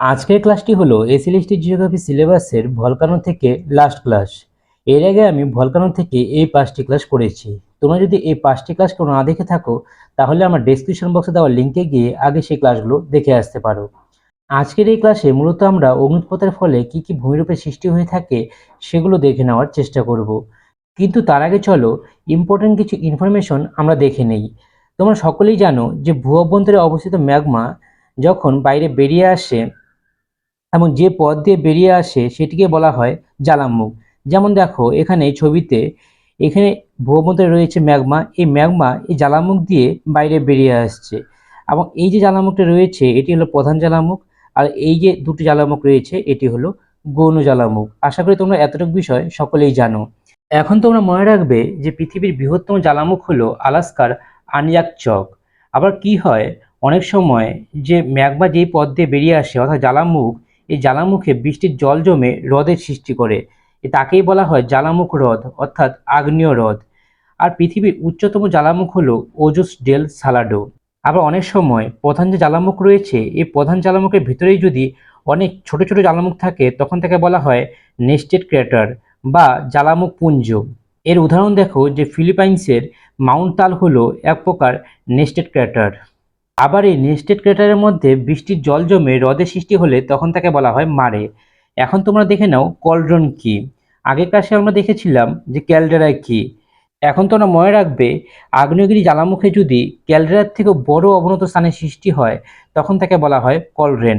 আজকের ক্লাসটি হলো এসএলএসটি জিওগ্রাফি সিলেবাসের ভলকানো থেকে লাস্ট ক্লাস এর আগে আমি ভলকানো থেকে এই পাঁচটি ক্লাস করেছি তোমরা যদি এই পাঁচটি ক্লাস কেউ না দেখে থাকো, তাহলে আমার ডেসক্রিপশন বক্সে দেওয়া লিঙ্কে গিয়ে আগে সেই ক্লাসগুলো দেখে আসতে পারো। আজকের এই ক্লাসে মূলত আমরা অগ্নুৎপাতের ফলে কি কি ভূমিরূপের সৃষ্টি হয়ে থাকে সেগুলো দেখে নেওয়ার চেষ্টা করব। কিন্তু তার আগে চলো ইম্পর্টেন্ট কিছু ইনফরমেশন আমরা দেখে নেই। তোমরা সকলেই জানো যে ভূ অভ্যন্তরে অবস্থিত ম্যাগমা যখন বাইরে বেরিয়ে আসে এবং যে পথ দিয়ে বেরিয়ে আসে সেটিকে বলা হয় জ্বালামুখ। যেমন দেখো, এখানে ছবিতে, এখানে ভূমধ্যে রয়েছে ম্যাগমা। এই ম্যাগমা এই জ্বালামুখ দিয়ে বাইরে বেরিয়ে আসছে। এবং এই যে জ্বালামুখটা রয়েছে, এটি হলো প্রধান জ্বালামুখ। আর এই যে দুটি জ্বালামুখ রয়েছে, এটি হলো গৌণ জ্বালামুখ। আশা করি তোমরা এতটুকু বিষয় সকলেই জানো। এখন তোমরা মনে রাখবে যে পৃথিবীর বৃহত্তম জ্বালামুখ হলো আলাস্কার আনিয়াক চক। আবার কি হয়? অনেক সময় যে ম্যাগমা যেই পথ দিয়ে বেরিয়ে আসে, অর্থাৎ জ্বালামুখ এই জ্বালামুখে বৃষ্টির জল জমে হ্রদের সৃষ্টি করে। তাকেই বলা হয় জ্বালামুখ হ্রদ, অর্থাৎ আগ্নেয় হ্রদ। আর পৃথিবীর উচ্চতম জ্বালামুখ হলো ওজোস ডেল সালাডো। আবার অনেক সময় প্রধান যে জ্বালামুখ রয়েছে, এই প্রধান জ্বালামুখের ভিতরেই যদি অনেক ছোট ছোট জ্বালামুখ থাকে, তখন তাকে বলা হয় নেস্টেড ক্রেটার বা জ্বালামুখ পুঞ্জ। এর উদাহরণ দেখো যে ফিলিপাইন্সের মাউন্ট তাল হলো এক প্রকার নেস্টেড ক্র্যাটার আবার এই নেস্টেড ক্রেটারের মধ্যে বৃষ্টির জল জমে হ্রদের সৃষ্টি হলে তখন তাকে বলা হয় মারে। এখন তোমরা দেখে নাও কলড্রন কি? আগের ক্লাসে আমরা দেখেছিলাম যে ক্যালডেরা কি। এখন তোমরা মনে রাখবে, আগ্নেয়গিরি জ্বালামুখে যদি ক্যালডেরার থেকে বড় অবনত স্থানের সৃষ্টি হয়, তখন তাকে বলা হয় কলড্রেন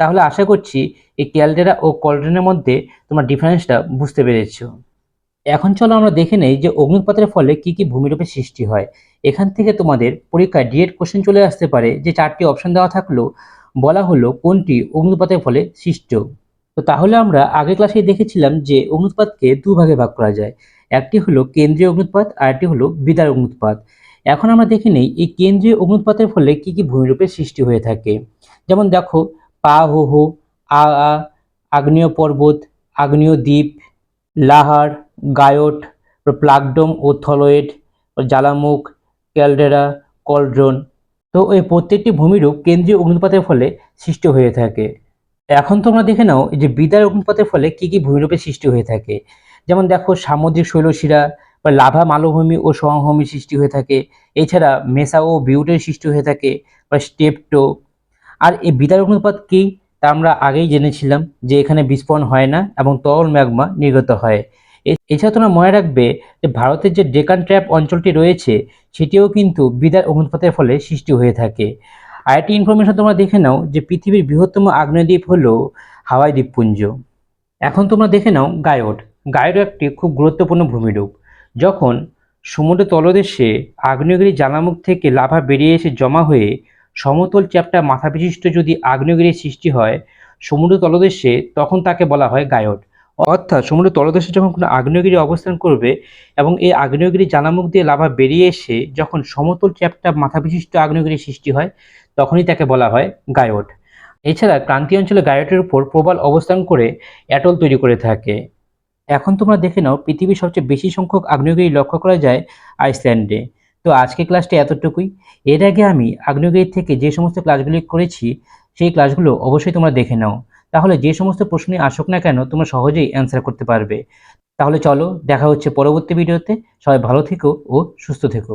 তাহলে আশা করছি এই ক্যালডেরা ও কলড্রেনের মধ্যে তোমরা ডিফারেন্সটা বুঝতে পেরেছ। এখন চলো আমরা দেখে নেই যে অগ্নুৎপাতের ফলে কি কি ভূমিরূপের সৃষ্টি হয়। এখান থেকে তোমাদের পরীক্ষায় ডিএড কোশ্চেন চলে আসতে পারে, যে চারটি অপশন দেওয়া থাকল, বলা হলো কোনটি অগ্নুৎপাতের ফলে সৃষ্ট। তো তাহলে আমরা আগের ক্লাসে দেখেছিলাম যে অগ্নুৎপাতকে দু ভাগে করা যায়, একটি হলো কেন্দ্রীয় অগ্নুৎপাত আর একটি হলো বিদার অগ্নুৎপাত এখন আমরা দেখে নেই এই কেন্দ্রীয় অগ্নুৎপাতের ফলে কি কি ভূমিরূপের সৃষ্টি হয়ে থাকে। যেমন দেখো, পা, হো হো আ, আগ্নেয় পর্বত, আগ্নেয় দ্বীপ লাহার, গায়ট, প্লাগডম ও থলয়েড জ্বালামুখ, ক্যালডেরা, কলড্রন। তো এই প্রত্যেকটি ভূমিরূপ কেন্দ্রীয় অগ্নুৎপাতের ফলে সৃষ্টি হয়ে থাকে। এখন তোমরা দেখে নাও যে বিদায় অগ্নুৎপাতের ফলে কি কি ভূমিরূপের সৃষ্টি হয়ে থাকে। যেমন দেখো, সামুদ্রিক শৈলশিরা বা লাভা মালভূমি ও সমভূমি সৃষ্টি হয়ে থাকে। এছাড়া মেসা ও বিউটের সৃষ্টি হয়ে থাকে বা স্টেপটো। আর এই বিদায় অগ্নুৎপাত কি? তা আমরা আগেই জেনেছিলাম যে এখানে বিস্ফোরণ হয় না এবং তরল ম্যাগমা নির্গত হয়। এছাড়া তোমরা মনে রাখবে যে ভারতের যে ডেকান ট্র্যাপ অঞ্চলটি রয়েছে, সেটিও কিন্তু বিদার অগ্নুৎপাতের ফলে সৃষ্টি হয়ে থাকে। আরেকটি ইনফরমেশন তোমরা দেখে নাও যে পৃথিবীর বৃহত্তম আগ্নেয়দ্বীপ হলো হাওয়াই দ্বীপপুঞ্জ। এখন তোমরা দেখে নাও গায়ট গায়ট একটি খুব গুরুত্বপূর্ণ ভূমিরূপ। যখন সমুদ্র তলদেশে আগ্নেয়গিরি জ্বালামুখ থেকে লাভা বেরিয়ে এসে জমা হয়ে সমতল চ্যাপ্টা মাথা বিশিষ্ট যদি আগ্নেয়গিরির সৃষ্টি হয়, সমুদ্র তলদেশে, তখন তাকে বলা হয় গায়ট অর্থাৎ সমুদ্র তলদেশে যখন কোনো আগ্নেয়গিরি অবস্থান করবে এবং এই আগ্নেয়গিরি জ্বালামুখ দিয়ে লাভা বেরিয়ে এসে যখন সমতল চ্যাপ্টা মাথা বিশিষ্ট আগ্নেয়গিরির সৃষ্টি হয়, তখনই তাকে বলা হয় গায়ট এছাড়া ক্রান্তীয় অঞ্চলে গায়টের উপর প্রবাল অবস্থান করে অ্যাটল তৈরি করে থাকে। এখন তোমরা দেখে নাও, পৃথিবীর সবচেয়ে বেশি সংখ্যক আগ্নেয়গিরি লক্ষ্য করা যায় আইসল্যান্ডে। তো আজকে ক্লাসটি এতটুকুই। এর আগে আমি আগ্নেয়গিরি থেকে যে সমস্ত ক্লাসগুলি করেছি, সেই ক্লাসগুলো অবশ্যই তোমরা দেখে নাও। তাহলে যে সমস্ত প্রশ্নই আসুক না কেন, তোমরা সহজেই অ্যান্সার করতে পারবে। তাহলে চলো, দেখা হচ্ছে পরবর্তী ভিডিওতে সবাই ভালো থেকো ও সুস্থ থেকো।